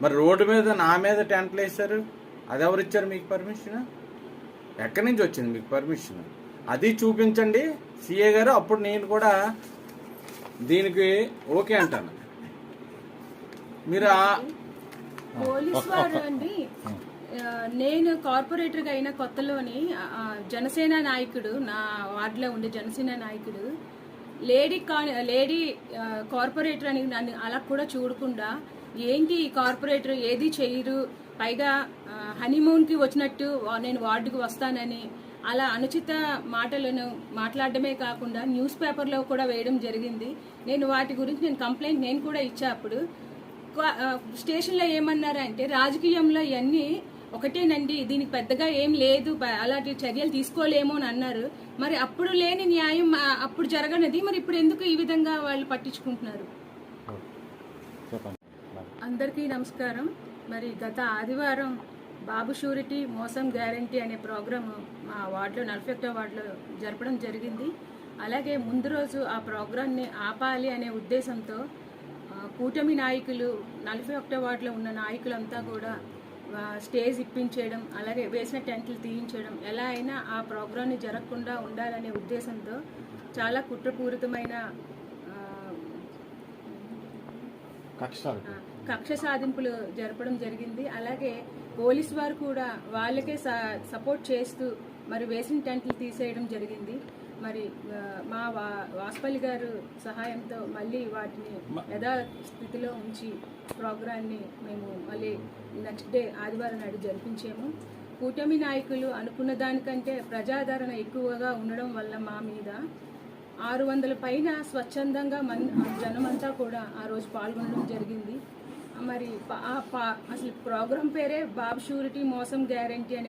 మరి రోడ్డు మీద నా మీద టెంట్లు వేశారు? అది ఎవరు ఇచ్చారు మీకు పర్మిషన్ ఎక్కడి నుంచి వచ్చింది మీకు పర్మిషన్ అది చూపించండి. సిఏ గారు అప్పుడు నేను కూడా దీనికి ఓకే అంటాను. మీరు ఆ- పోలీస్ వారు అండి ఆ, నేను కార్పొరేటర్గా అయిన కొత్తలోని జనసేన నాయకుడు నా వార్డులో ఉండే జనసేన నాయకుడు లేడీ కా లేడీ కార్పొరేటర్ అని నన్ను అలా కూడా చూడకుండా ఏంటి ఈ కార్పొరేటర్ ఏది చేయరు? పైగా హనీమూన్కి వచ్చినట్టు నేను వార్డుకు వస్తానని అలా అనుచిత మాటలను మాట్లాడడమే కాకుండా న్యూస్ పేపర్లో కూడా వేయడం జరిగింది. నేను వాటి గురించి నేను కంప్లైంట్ నేను కూడా ఇచ్చా అప్పుడు. స్టేషన్లో ఆ, స్టేషన్లో ఏమన్నారంటే రాజకీయంలో ఇవన్నీ ఒకటేనండి దీనికి పెద్దగా ఏం లేదు అలాంటి చర్యలు తీసుకోలేము అని అన్నారు. మరి అప్పుడు లేని న్యాయం అప్పుడు జరగనది మరి ఇప్పుడు ఎందుకు ఈ విధంగా వాళ్ళు పట్టించుకుంటున్నారు? చెప్పండి. అందరికీ నమస్కారం. మరి గత ఆదివారం బాబు షూరిటీ మోసం గ్యారంటీ అనే ప్రోగ్రామ్ మా వార్డులో నలభై ఒకటో వార్డులో జరపడం జరిగింది. అలాగే ముందు రోజు ఆ ప్రోగ్రాంని ఆపాలి అనే ఉద్దేశంతో కూటమి నాయకులు నలభై ఒకటో వార్డులో ఉన్న నాయకులంతా కూడా స్టేజ్ ఇప్పించేయడం అలాగే వేసిన టెంట్లు తీయించడం ఎలా అయినా ఆ ప్రోగ్రాంని జరగకుండా ఉండాలనే ఉద్దేశంతో చాలా కుట్రపూరితమైన ఆ, కక్ష సాధింపులు జరపడం జరిగింది. అలాగే పోలీస్ వారు కూడా వాళ్ళకే స- సపోర్ట్ చేస్తూ మరి వేసిన టెంట్లు తీసేయడం జరిగింది. మరి మా వాసుపల్లి గారు సహాయంతో మళ్ళీ వాటిని యథా స్థితిలో ఉంచి ప్రోగ్రాన్ని మేము మళ్ళీ నెక్స్ట్ డే ఆదివారం నాడు జరిపించాము. కూటమి నాయకులు అనుకున్న దానికంటే ప్రజాదరణ ఎక్కువగా ఉండడం వల్ల మా మీద ఆరు వందల పైన స్వచ్ఛందంగా మన్ జనమంతా కూడా ఆ రోజు పాల్గొనడం జరిగింది. మరి ఆ అసలు ప్రోగ్రాం పేరే బాబు షూరిటీ మోసం గ్యారంటీ అనే